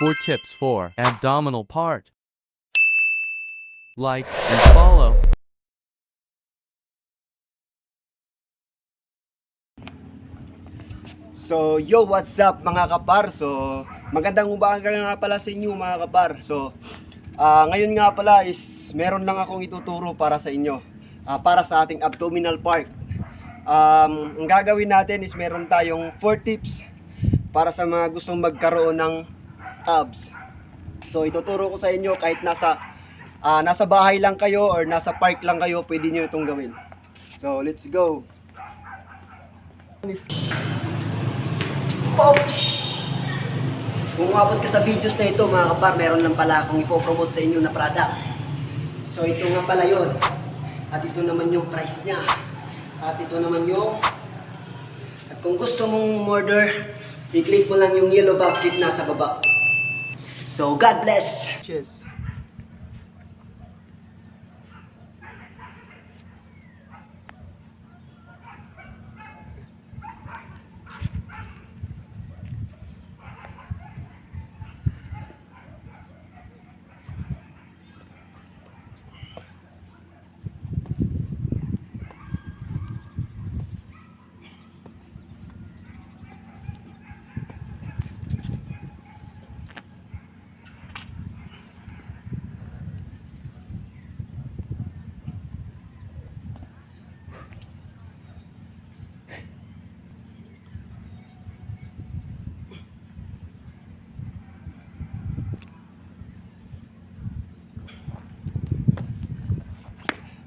for tips for abdominal part. Like and follow. So, yo, what's up mga kapar? So, magandang umaga nga pala sa inyo mga kapar. So, ah, ngayon nga pala is meron lang akong ituturo para sa inyo. ah, para sa ating abdominal part. Um, ang gagawin natin is meron tayong 4 tips para sa mga gustong magkaroon ng abs. So, ituturo ko sa inyo kahit nasa ah, nasa bahay lang kayo or nasa park lang kayo, pwede nyo itong gawin. So, let's go. Pops! Kung umabot ka sa videos na ito mga kapar, meron lang pala akong ipopromote sa inyo na product. So ito nga pala yun. At ito naman yung price niya. At ito naman yung... At kung gusto mong order, i-click mo lang yung yellow basket na sa baba. So God bless! Cheers!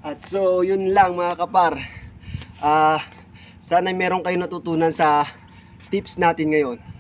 At so, yun lang mga kapar. Ah, sana meron kayo natutunan sa tips natin ngayon.